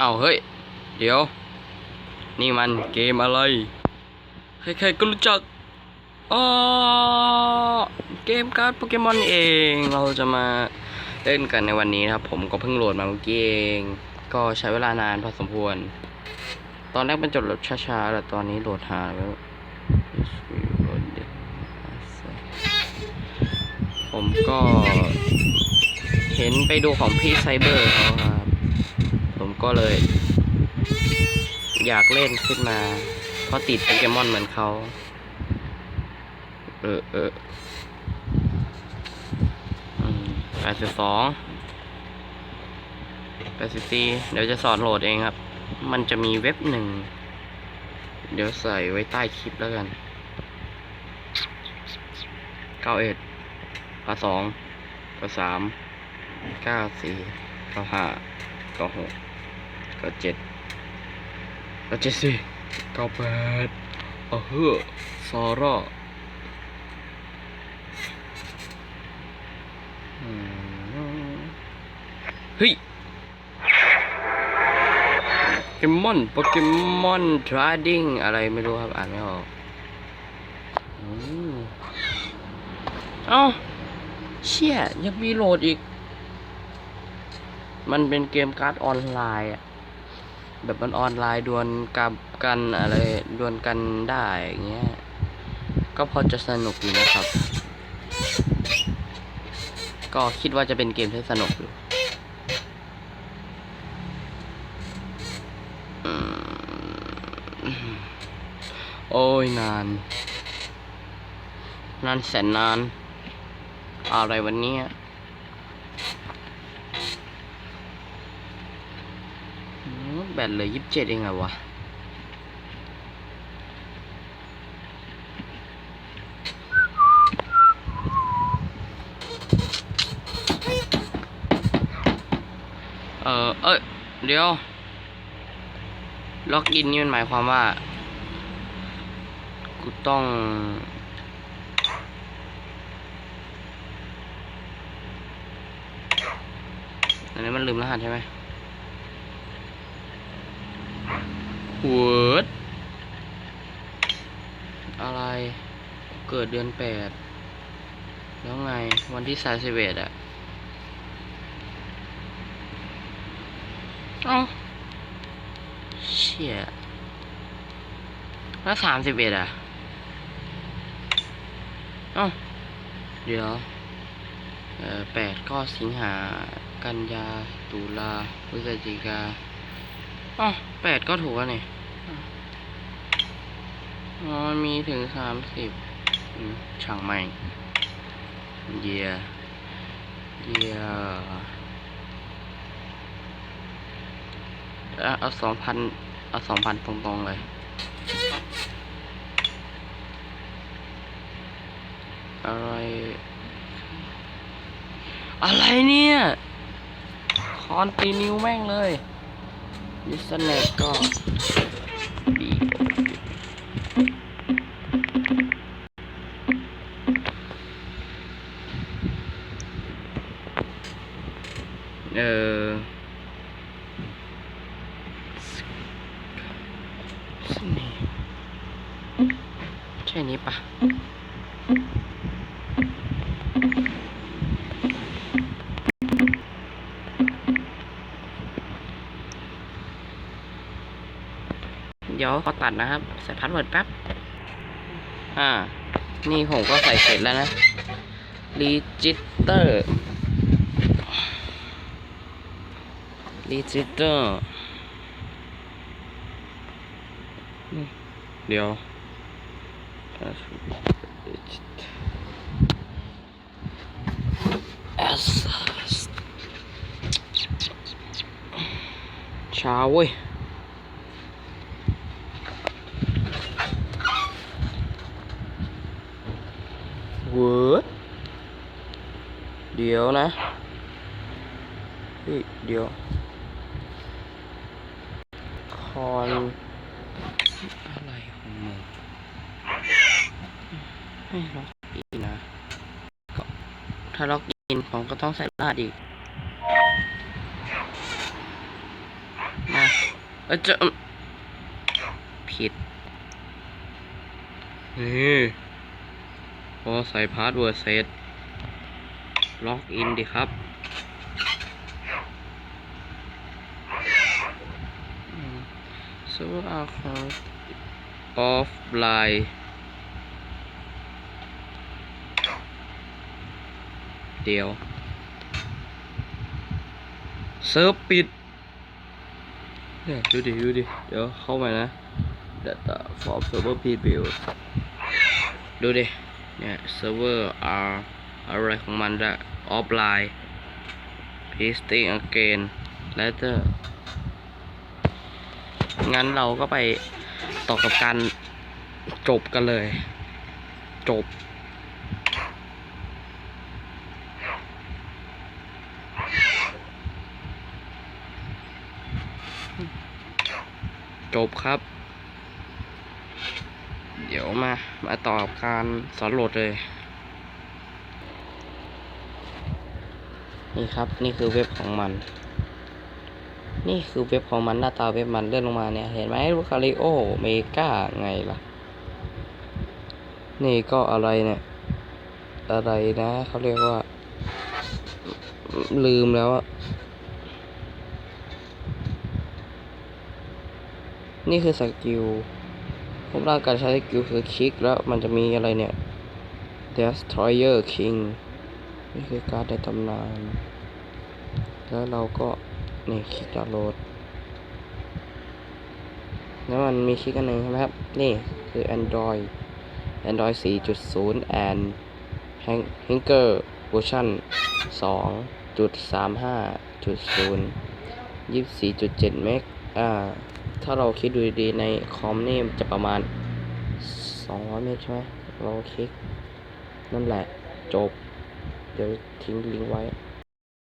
อ้าวเฮ้ย เดี๋ยว นี่มันเกมอะไรใครๆก็รู้จักอ๋อเกมการ์ดโปเกมอนเองเราจะมาเล่นกันในวันนี้นะครับ ผมก็เพิ่งโหลดมาเมื่อกี้เอง ก็ใช้เวลานานพอสมควร ตอนแรกมันจดโหลดช้าๆแต่ตอนนี้โหลดหาแล้วผมก็เห็นไปดูของพี่ไซเบอร์เขาครับ ก็เลย อยากเล่นขึ้นมา เพราะติดโปเกมอนเหมือนเขา เออเออแปดสิบสองแปดสิบสี่เดี๋ยวจะสอนโหลดเองครับ มันจะมีเว็บหนึ่ง เดี๋ยวใส่ไว้ใต้คลิปแล้วกันเก้าเอ็ดเก้าสองเก้าสามเก้าสี่เก้าห้าเก้าหก เก้าเจ็ดเก้าเจ็ดสี่เก้าแปดเออเฮ้อซอร่าเฮ้ยโปเกมอนโปเกมอนทราดิ้งอะไรไม่รู้ครับ อ่านไม่ออกอืมเอ้าเชี่ยยังมีโหลดอีก มันเป็นเกมการ์ดออนไลน์อะ แบบมันออนไลน์ดวลกับกันอะไรดวลกันได้อย่างเงี้ยก็พอจะสนุกอยู่นะครับ ก็คิดว่าจะเป็นเกมที่สนุกอยู่โอ้ยนาน นานแสนนาน อะไรวันนี้ แบตเลยยี่สิบเจ็ดเองเหรอวะเออเอ้ยเดี๋ยว ล็อกอินนี่มันหมายความว่า กูต้องอันนี้มันลืมรหัสใช่ไหม หัวดอะไร เกิดเดือนแปด แล้วไง วันที่สามสิบเอ็ดอะเอ้าเชี่ยแล้วสามสิบเอ็ดอะเอ้าเดี๋ยวแปดก็สิงหา กันยา ตุลาพฤศจิกา อ๋อแปดก็ถูกแล้วนี่อ๋อมันมีถึงสามสิบช่างไม่เยียเยียเอาเอาสองพันเอาสองพันตรงๆเลยอะไร อะไรเนี่ย คอนตีนิวแม่งเลย ดิสเนกก็ดีเออนี่ใช่นี้ปะ เดี๋ยวขอตัดนะครับ ใส่พัดเวิร์ดแป๊บ อ่า นี่ผมก็ใส่เสร็จแล้วนะรีจิสเตอร์รีจิสเตอร์เดี๋ยว S ช้าเว้ย เดเดี๋ยวนะเฮ้ยเดี๋ยว คอนอะไรของมึงไม่ล็อกอินนะถ้าล็อกอินผมก็ต้องใส่รหัสอีกมาเอ้ยจะผิดนี่ อใส่พาสเวิร์ดเสร็จล็อกอินดิครับ so account offline เดี๋ยว เซิร์ฟปิด เนี่ยดูดิ ดูดิ เดี๋ยวเข้ามานะ data from server preview ดูดิ เนี่ย server R อร์อะไรของมันจะ offline pasting again letter งั้นเราก็ไปต่อกับการจบกันเลย จบ จบครับ เดี๋ยวมา มาต่อกับการสอนโหลดเลย นี่ครับนี่คือเว็บของมัน นี่คือเว็บของมันหน้าตาเว็บมันเลื่อนลงมาเนี่ย เห็นไหมลูคาริโอเมกาไงล่ะ นี่ก็อะไรเนี่ย อะไรนะเขาเรียกว่า ลืมแล้วอะนี่คือสกิล ผมร่างการใช้สกิลคือคลิกแล้วมันจะมีอะไรเนี่ย Destroyer King นี่คือการดในตำนาน แล้วเราก็นี่คลิกดาวน์โหลด แล้วมันมีคลิกอันหนึ่งใช่ไหมครับ นี่คือ Android Android 4.0 and Hanker version 2.35.0 24.7 เมกอ่า ถ้าเราคิดดูดีๆในคอมนี่จะประมาณ200เมตรใช่ไหมเราคลิกนั่นแหละจบ เดี๋ยวทิ้งลิงก์ไว้